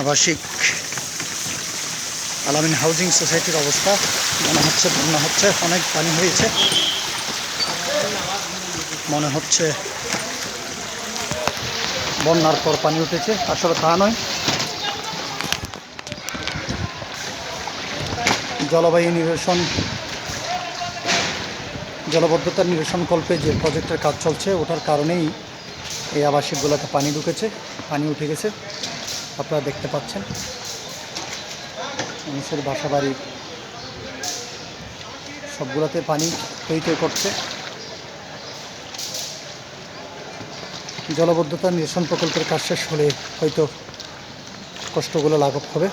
আবাসিক আলামিন হাউজিং সোসাইটির অবস্থা মনে হচ্ছে বন্যা হচ্ছে অনেক পানি হয়েছে। মনে হচ্ছে বন্যার পর পানি উঠেছে, আসলে তা নয়। জলবায়ু নিরসন জলবদ্ধতা নিরসন কল্পে যে প্রজেক্টের কাজ চলছে, ওটার কারণেই এই আবাসিকগুলোতে পানি ঢুকেছে, পানি উঠে গেছে। আপনারা দেখতে পাচ্ছেন। মানুষের বাসা বাড়ি সবগুলোতে পানি তৈ তৈ করছে। জলবদ্ধতা নিরসন প্রকল্পের কাজ শেষ হলে হয়তো কষ্টগুলো লাঘব হবে।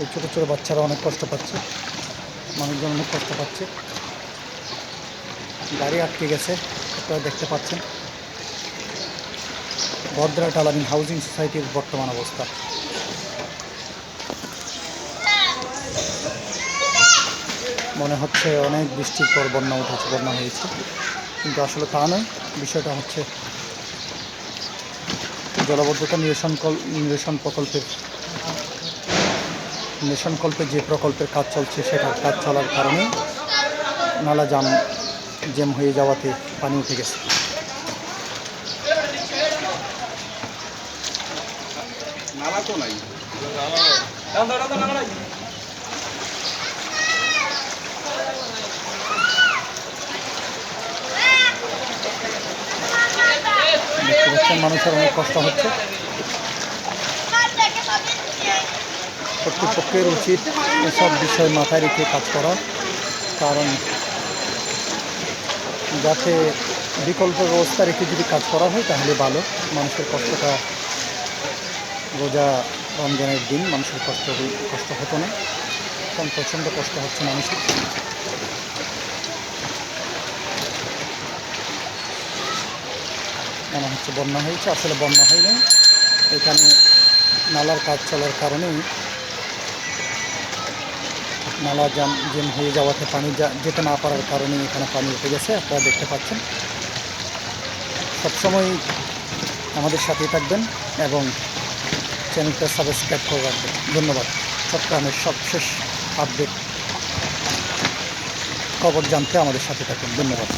এই ছোটো ছোটো বাচ্চারা অনেক কষ্ট পাচ্ছে। মানুষজন অনেক কষ্ট পাচ্ছে। গাড়ি আটকে গেছে, আপনারা দেখতে পাচ্ছেন। ভদ্রা টালামিন হাউজিং সোসাইটির বর্তমান অবস্থা। মনে হচ্ছে অনেক বৃষ্টির পর বন্যা উঠেছে বন্যা হয়েছে। কিন্তু আসলে তা নয় বিষয়টা হচ্ছে জলবদ্ধতা নিরসন কল নিরসন প্রকল্পের নিরসন কল্পে যে প্রকল্পের কাজ চলছে সেটার কাজ চলার কারণে নালা জাম জ্যাম হয়ে যাওয়াতে পানি উঠে গেছে। নালা তো নাই। দেখতে পাচ্ছেন, মানুষের অনেক কষ্ট হচ্ছে। কর্তৃপক্ষের উচিত এসব বিষয় মাথায় রেখে কাজ করা, কারণ যাতে বিকল্প ব্যবস্থা রেখে যদি কাজ করা হয়, তাহলে ভালো। মানুষের কষ্টটা রোজা রমজানের দিন মানুষের কষ্ট কষ্ট হতো না। এখন প্রচণ্ড কষ্ট হচ্ছে মানুষের। মনে হচ্ছে বন্যা হয়েছে, আসলে বন্যা হয়নি। এখানে নালার কাজ চলার কারণেই নালা জাম জেম হয়ে যাওয়াতে পানি যেতে না পারার কারণে এখানে পানি উঠে গেছে, আপনারা দেখতে পাচ্ছেন। সবসময় আমাদের সাথেই থাকবেন এবং চ্যানেলটা সাবস্ক্রাইব করে রাখবেন। ধন্যবাদ। চট্টগ্রামের সবশেষ আপডেট খবর জানতে আমাদের সাথে থাকুন। ধন্যবাদ।